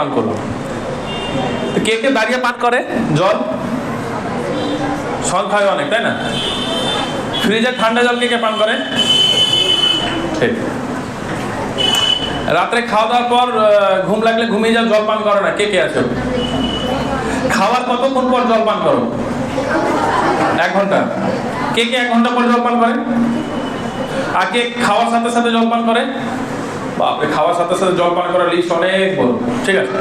পান করল কে কে দাঁড়িয়ে পান করে? জল? সংখ্যায় অনেক, তাই না? ফ্রিজের ঠান্ডা জল কে কে পান করে? ঠিক। রাত্রে খাওয়া দাওয়ার পর ঘুম লাগলে ঘুমিয়ে যাও, জল পান করো না। কে কে আছো? খাওয়ার কতক্ষণ পর জল পান করো? এক ঘণ্টা। কে কে এক ঘণ্টা পর জল পান করে? আর কে খাওয়ার সাথে সাথে জল পান করে? বাপরে, খাওয়ার সাথে সাথে জল পান করার লিস্ট অনেক বড়। ঠিক আছে?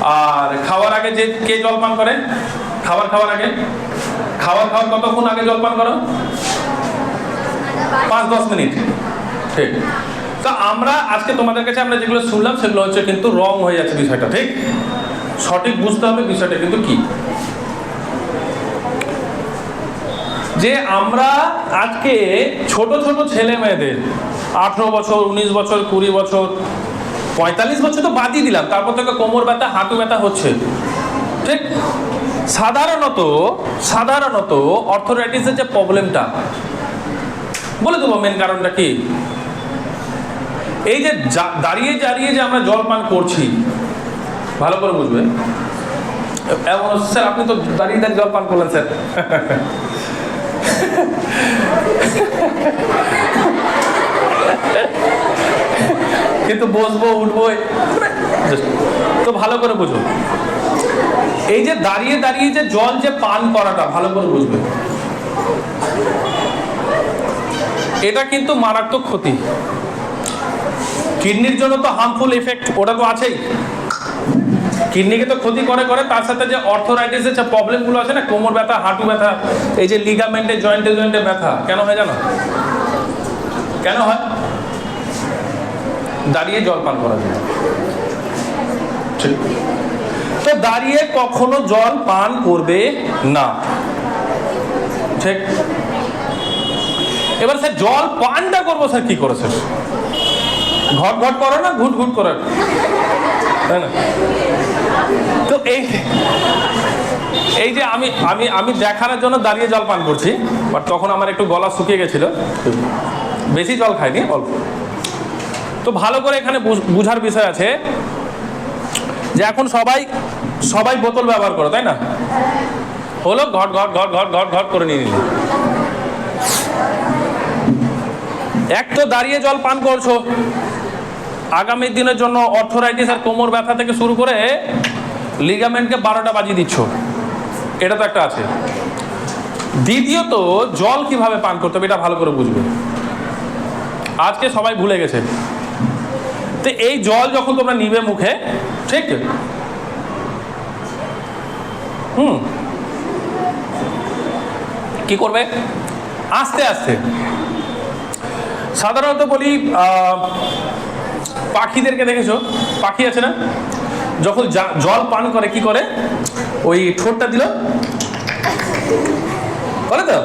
আর খাওয়ার আগে যে কে জল পান করে? খাবার খাওয়ার আগে? খাবার খাওয়ার কতক্ষণ আগে জল পান করো? পাঁচ দশ মিনিট। ঠিক। তা আমরা আজকে তোমাদের কাছে আমরা যেগুলো শুনলাম, সেগুলো হচ্ছে কিন্তু রং হয়ে যাচ্ছে বিষয়টা, ঠিক? সঠিক বুঝতে হবে বিষয়টা কিন্তু কি? যে আমরা আজকে ছোট ছোট ছেলে মেয়েদের আঠেরো বছর, উনিশ বছর, কুড়ি বছর, পঁয়তাল্লিশ বছর তো বাদই দিলাম। তারপর থেকে কোমর ব্যথা, হাঁটু ব্যথা হচ্ছে। ঠিক? সাধারণত সাধারণত অর্থোরাইটিসের যে প্রবলেমটা, বলে দেবো মেন কারণটা কি? এই যে দাঁড়িয়ে দাঁড়িয়ে যে আমরা জল পান করছি, ভালো করে বুঝবে? স্যার, আপনি তো দাঁড়িয়ে দাঁড়িয়ে জল পান করলেন, স্যার। কিন্তু বসবো, উঠবো তো ভালো করে বুঝো। এই যে দাঁড়িয়ে দাঁড়িয়ে যে জল যে পান করাটা, ভালো করে বুঝবে। এটা কিন্তু মারাত্মক ক্ষতি। কিডনির জন্য তো হার্মফুল এফেক্ট ওটা তো আছেই। কিডনিকে তো ক্ষতি করে করে, তার সাথে যে অর্থোরাইটিসের যে প্রবলেমগুলো আছে না, কোমর ব্যথা, হাঁটু ব্যথা, এই যে লিগামেন্টে জয়েন্টে জয়েন্টে ব্যথা, কেন হয় জানো? কেন হয়? দাঁড়িয়ে জল পান করা যায় তো দাঁড়িয়ে কখনো জল পান করবে না। ঠিক। এবার স্যার, জল পানটা করব স্যার, কি করে স্যার? ঘট ঘট করে না, ঘুট ঘুট করে? তাই না? তো এই এই যে আমি আমি আমি দেখানোর জন্য দাঁড়িয়ে জল পান করছি, বাট তখন আমার একটু গলা শুকিয়ে গেছিল। বেশি জল খাইনি, অল্প। তো ভালো করে এখানে বুঝ- বুঝার বিষয় আছে যে এখন সবাই সবাই বোতল ব্যবহার করে, তাই না? হলো ঘট ঘট ঘট ঘট ঘট ঘট করে নিয়ে নিল। এক তো দাঁড়িয়ে জল পান করছ। আগামী দিনের জন্য অর্থোরাইটিস আর কোমর ব্যথা থেকে শুরু করে লিগামেন্টকে বারোটা বাজিয়ে দিচ্ছ। এটা তো একটা আছে। দ্বিতীয়ত, জল কীভাবে পান করতে হবে এটা ভালো করে বুঝবে। আজকে সবাই ভুলে গেছে। তো এই জল যখন তোমরা নিবে মুখে, ঠিক? হুম। কি করবে? আস্তে আস্তে। সাধারণত বলি পাখিদেরকে দেখেছ? পাখি আছে না? যখন জল পান করে, কি করে? ওই ঠোঁটটা দিল। বলে তো?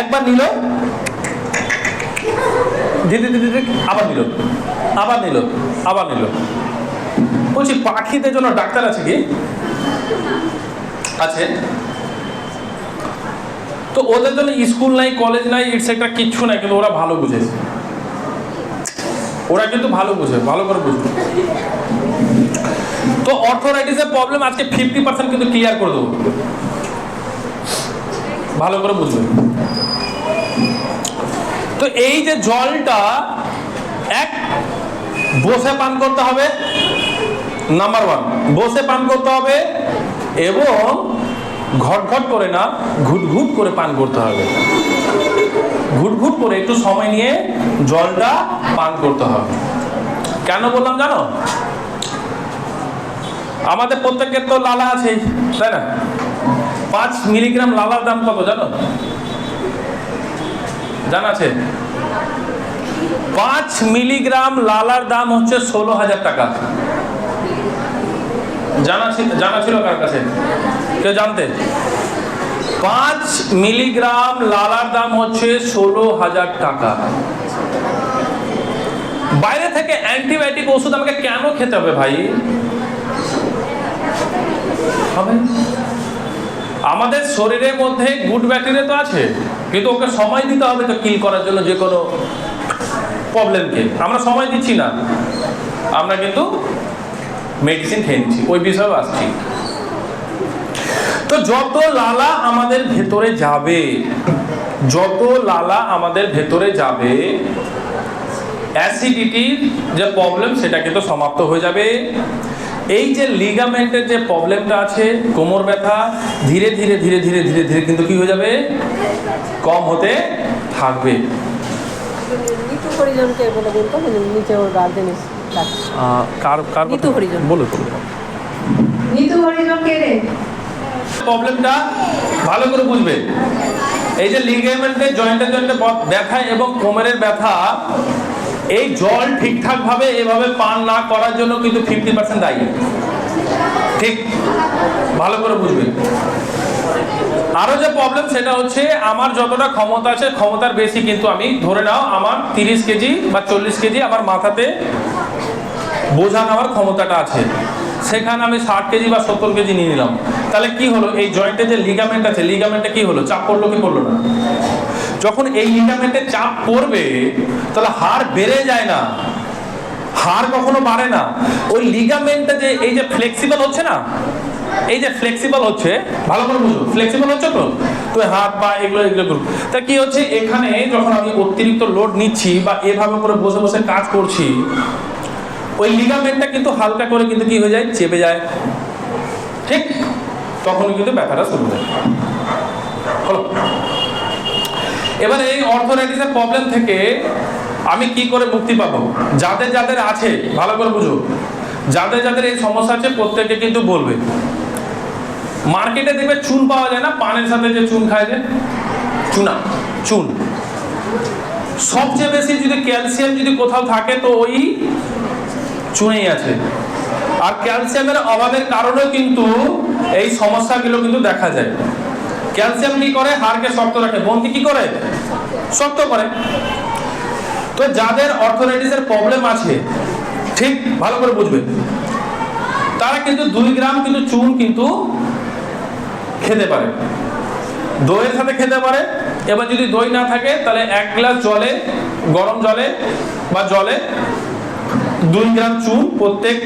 একবার নিল। দিদি দিদি দিদি আবার নিল। আবার নিল আবার নিল। বলছি, পাখিদের জন্য ডাক্তার আছে কি? আছে। তো ওদের জন্য স্কুল নাই, কলেজ নাই ইটসেট্রা কিচ্ছু নাই, কিন্তু ওরা ভালো বুঝে। ওরা কিন্তু ভালো বুঝে, ভালো করে বুঝবে তো অর্থোরাইটিসের প্রবলেম আজকে ফিফটি পার্সেন্ট কিন্তু ক্লিয়ার করে দেবো। ভালো করে বুঝবে। তো এই যে জলটা এক বসে পান করতে হবে। নাম্বার ওয়ান বসে পান করতে হবে এবং ঘট ঘট করে না ঘুট ঘুট করে পান করতে হবে। ঘুট ঘুট করে একটু সময় নিয়ে জলটা পান করতে হবে। কেন বললাম জানো? আমাদের প্রত্যেকের তো লালা আছে তাই না? পাঁচ মিলিগ্রাম লালার দাম কত জানো? জানা আছে? পাঁচ মিলিগ্রাম লালার দাম হচ্ছে ষোলো হাজার টাকা। জানা জানা ছিল কার কাছে? কেউ জানতে? পাঁচ মিলিগ্রাম লালার দাম হচ্ছে ষোলো হাজার টাকা। বাইরে থেকে অ্যান্টিবায়োটিক ওষুধ আমাকে কেন খেতে হবে ভাই? হবে? আমাদের শরীরের মধ্যে গুড ব্যাকটেরিয়া তো আছে, কিন্তু ওকে সময় দিতে হবে তো কিল করার জন্য যে কোনো প্রবলেমকে আমরা সময় দিচ্ছি না। আমরা কিন্তু মেডিসিন খেয়ে নিচ্ছি। ওই বিষয়েও আসছি। তো যত লালা আমাদের ভেতরে যাবে, যত লালা আমাদের ভেতরে যাবে অ্যাসিডিটির যে প্রবলেম সেটা কিন্তু সমাপ্ত হয়ে যাবে। এই যে লিগামেন্টের যে প্রবলেমটা আছে, কোমর ব্যথা, ধীরে ধীরে ধীরে ধীরে ধীরে ধীরে কিন্তু কি হয়ে যাবে? কম হতে থাকবে। হরিজনকে বলে দিন তো মানে নিচে ওর গার্জেন কার কার নিতু হরিজন। বলে বলে নিতু হরিজন কে রে? প্রবলেমটা ভালো করে বুঝবে। এই যে লিগামেন্টে জয়েন্টে জয়েন্টে ব্যথা এবং কোমরের ব্যথা এই জল ঠিকঠাক ভাবে এভাবে পান না করার জন্য কিন্তু ফিফটি পার্সেন্ট দায়ী। ঠিক, ভালো করে বুঝবে আরও যে প্রবলেম সেটা হচ্ছে আমার যতটা ক্ষমতা আছে, ক্ষমতার বেশি কিন্তু আমি। ধরে নাও, আমার তিরিশ কেজি বা চল্লিশ কেজি আমার মাথাতে বোঝা নেওয়ার ক্ষমতাটা আছে। সেখানে আমি ষাট কেজি বা সত্তর কেজি নিয়ে নিলাম। তাহলে কি হলো? এই জয়েন্টে যে লিগামেন্ট আছে লিগামেন্টে কি হলো? চাপ পড়ল কি পড়ল না? যখন এই লিগামেন্টে চাপ পড়বে, তাহলে হাড় বেড়ে যায় না। হাড় কখনো বাড়ে না। ওই লিগামেন্টটা যে, এই যে ফ্লেক্সিবল হচ্ছে না? এই যে ফ্লেক্সিবল হচ্ছে, ভালো করে বুঝো ফ্লেক্সিবল হচ্ছে তো? তো হাত পা এগুলো এগুলো করো তা কি হচ্ছে, এখানে যখন আমি অতিরিক্ত লোড নিচ্ছি বা এভাবে করে বসে বসে কাজ করছি, ওই লিগামেন্টটা কিন্তু হালকা করে কিন্তু কি হয়ে যায়, চেপে যায়। ঠিক তখন কিন্তু ব্যথাটা শুরু হয়। হলো। এবারে এই অর্থোরাইটিসের প্রবলেম থেকে আমি কি করে মুক্তি পাবো? যাদের যাদের আছে, ভালো করে বুঝো। যাদের যাদের এই সমস্যা আছে, প্রত্যেকে কিন্তু বলবে। মার্কেটে দেখবে চুন পাওয়া যায় না, পানের সাথে যে চুন খায় যে, চুনা, চুন। সবচেয়ে বেশি যদি ক্যালসিয়াম যদি কোথাও থাকে, তো ওই চুনেই আছে। আর ক্যালসিয়ামের অভাবের কারণেও কিন্তু এই সমস্যাগুলো কিন্তু দেখা যায়। ক্যালসিয়াম কি করে? হাড়কে শক্ত রাখে। বোনকে কি করে? শক্ত করে। তো যাদের অর্থোরাইটিসের প্রবলেম আছে, ঠিক ভালো করে বুঝবে। তারা কিন্তু দুই গ্রাম কিন্তু চুন কিন্তু খেতে পারে। দইয়ের সাথে খেতে পারে। এবার যদি দই না থাকে, তাহলে এক গ্লাস জলে, গরম জলে বা জলে দুই গ্রাম চুন প্রত্যেক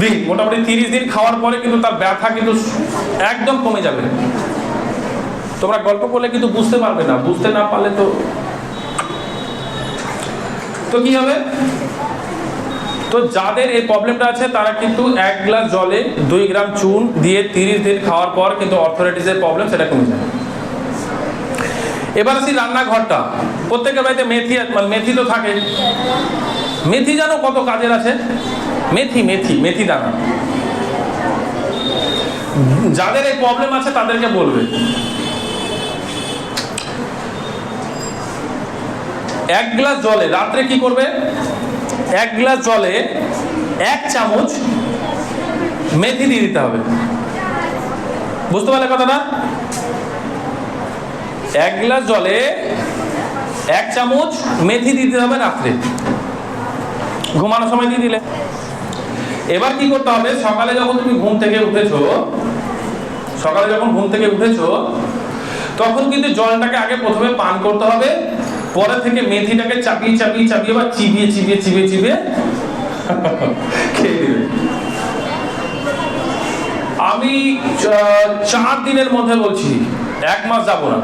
দিন, মোটামুটি তিরিশ দিন খাওয়ার পরে কিন্তু তার ব্যথা কিন্তু একদম কমে যাবে। তোমরা গল্প করলে কিন্তু বুঝতে পারবে না। বুঝতে না পারলে তো তো কি হবে? তো যাদের এই প্রবলেমটা আছে, তারা কিন্তু এক গ্লাস জলে দুই গ্রাম চুন দিয়ে তিরিশ দিন খাওয়ার পর কিন্তু অর্থোরাইটিসের প্রবলেম সেটা কমে যায় এবার আসি রান্নাঘরটা। প্রত্যেকের বাড়িতে মেথি মানে মেথি তো থাকে। মেথি জানো কত কাজের আছে? মেথি মেথি মেথি দানা। যাদের এই প্রবলেম আছে, তাদেরকে বলবে। এক গ্লাস জলে, রাত্রে কি করবে? এক গ্লাস জলে এক চামচ মেথি দিয়ে দিতে হবে। বুঝতে পারলে কথাটা? এক গ্লাস জলে এক চামচ মেথি দিতে হবে রাত্রে। ঘুমানোর সময় দিয়ে দিলে। এবার কি করতে হবে? সকালে যখন তুমি ঘুম থেকে উঠেছো, সকালে যখন ঘুম থেকে উঠেছো, তখন কিন্তু জলটাকে আগে প্রথমে পান করতে হবে। পরে থেকে মেথিটাকে চাপিয়ে চাপিয়ে চাপিয়ে বা চিবিয়ে চিবিয়ে চিবিয়ে চিবিয়ে খেয়ে দিবে আমি চার দিনের মধ্যে বলছি, এক মাস যাব না।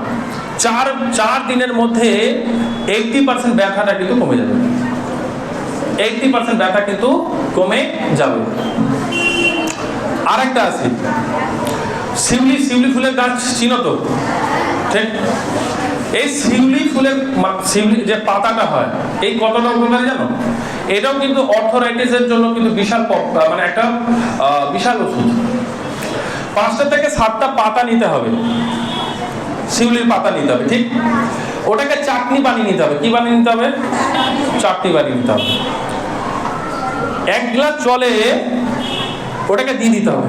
চার চার দিনের মধ্যে এইটটি পার্সেন্ট ব্যথাটা কিন্তু কমে যাবে। এইটটি পার্সেন্ট ব্যথা কিন্তু কমে যাবে। আরেকটা আছে। শিউলি শিউলি ফুলের গাছ চিনো তো? ঠিক এই শিউলি ফুলের শিউলি যে পাতাটা হয়, এই কতটা উপকারী জানো? এটাও কিন্তু অর্থোরাইটিসের জন্য কিন্তু বিশাল মানে একটা বিশাল ওষুধ। পাঁচটা থেকে সাতটা পাতা নিতে হবে। শিউলির পাতা নিতে হবে, ঠিক? ওটাকে চাটনি বানিয়ে নিতে হবে। কি বানিয়ে নিতে হবে? চাটনি বানিয়ে নিতে হবে। এক গ্লাস জলে ওটাকে দিয়ে দিতে হবে।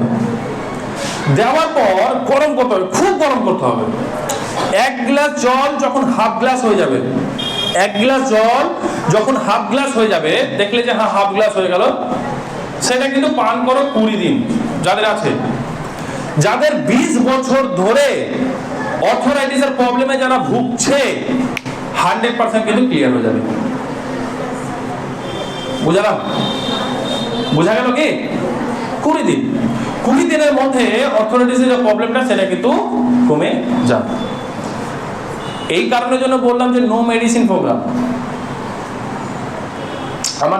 দেওয়ার পর গরম করতে হবে, খুব গরম করতে হবে। এক গ্লাস জল যখন হাফ গ্লাস হয়ে যাবে, এক গ্লাস জল যখন হাফ গ্লাস হয়ে যাবে, দেখলে যে হ্যাঁ হাফ গ্লাস হয়ে গেল। সেটা কিন্তু পান করো কুড়ি দিন, যাদের আছে। যাদের বিশ বছর ধরে অর্থোরাইটিসের প্রবলেমে যারা ভুগছে, হান্ড্রেড পার্সেন্ট কিন্তু ক্লিয়ার হয়ে যাবে। বুঝালাম? বোঝা গেল কি? কুড়ি দিন। কুড়ি দিনের মধ্যে অর্থোরাইটিসের যে প্রবলেমটা সেটা কিন্তু কমে যাবে। এই কারণের জন্য বললাম যে নো মেডিসিন প্রোগ্রাম